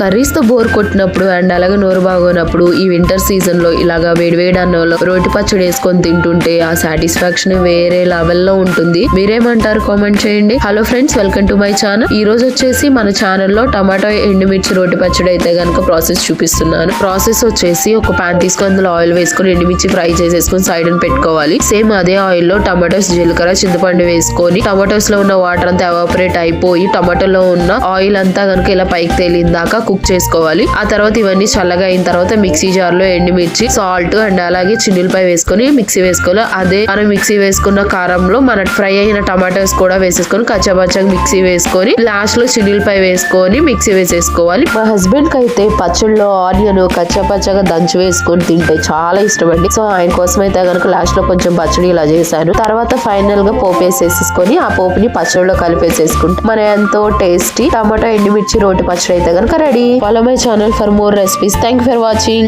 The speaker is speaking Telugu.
కర్రీస్తో బోర్ కొట్టినప్పుడు అండ్ అలాగే నోరు బాగోనప్పుడు ఈ వింటర్ సీజన్లో ఇలాగా వేడివేడి అన్నంలో రోటి పచ్చడి వేసుకొని తింటుంటే ఆ సాటిస్ఫాక్షన్ వేరే లెవెల్లో ఉంటుంది. మీరేమంటారు? కామెంట్ చేయండి. Hello friends welcome to my channel. ఈ రోజు వచ్చేసి మన ఛానల్లో టమాటో ఎండుమిర్చి రోటి పచ్చడి అయితే కనుక ప్రాసెస్ చూపిస్తున్నాను. ప్రాసెస్ వచ్చేసి ఒక పాన్ తీసుకొని అందులో ఆయిల్ వేసుకొని ఎండుమిర్చి ఫ్రై చేసేసుకొని సైడ్ అని పెట్టుకోవాలి. సేమ్ అదే ఆయిల్లో టమాటోస్ జీలకర్ర చింతపండు వేసుకొని టమాటోస్లో ఉన్న వాటర్ అంతా ఎవాపరేట్ అయిపోయి టమాటోలో ఉన్న ఆయిల్ అంతా కనుక ఇలా పైకి తేలిందాక కుక్ చేసుకోవాలి. ఆ తర్వాత ఇవన్నీ చల్లగా అయిన తర్వాత మిక్సీ జార్లో ఎండుమిర్చి సాల్ట్ అండ్ అలాగే చిన్నులపై వేసుకొని మిక్సీ వేసుకోవాలి. అదే మనం మిక్సీ వేసుకున్న కారంలో మన ఫ్రై అయిన టమాటోస్ కూడా వేసేసుకొని కచ్చపచ్చగా మిక్సీ వేసుకొని లాస్ట్లో చిన్నులపై వేసుకొని మిక్సీ వేసేసుకోవాలి. మా హస్బెండ్కి అయితే పచ్చళ్ళలో ఆనియన్ కచ్చపచ్చగా దంచి వేసుకొని తింటే చాలా ఇష్టం అండి సో ఆయన కోసం అయితే కనుక లాస్ట్లో కొంచెం పచ్చడి ఇలా చేశాను. తర్వాత ఫైనల్గా పోపు వేసేసుకొని ఆ పోపుని పచ్చడిలో కలిపేసేసుకుంటాం. మన ఎంతో టేస్టీ టమాటో ఎండుమిర్చి రోటి పచ్చడి అయితే కనుక ready follow my channel for more recipes thank for watching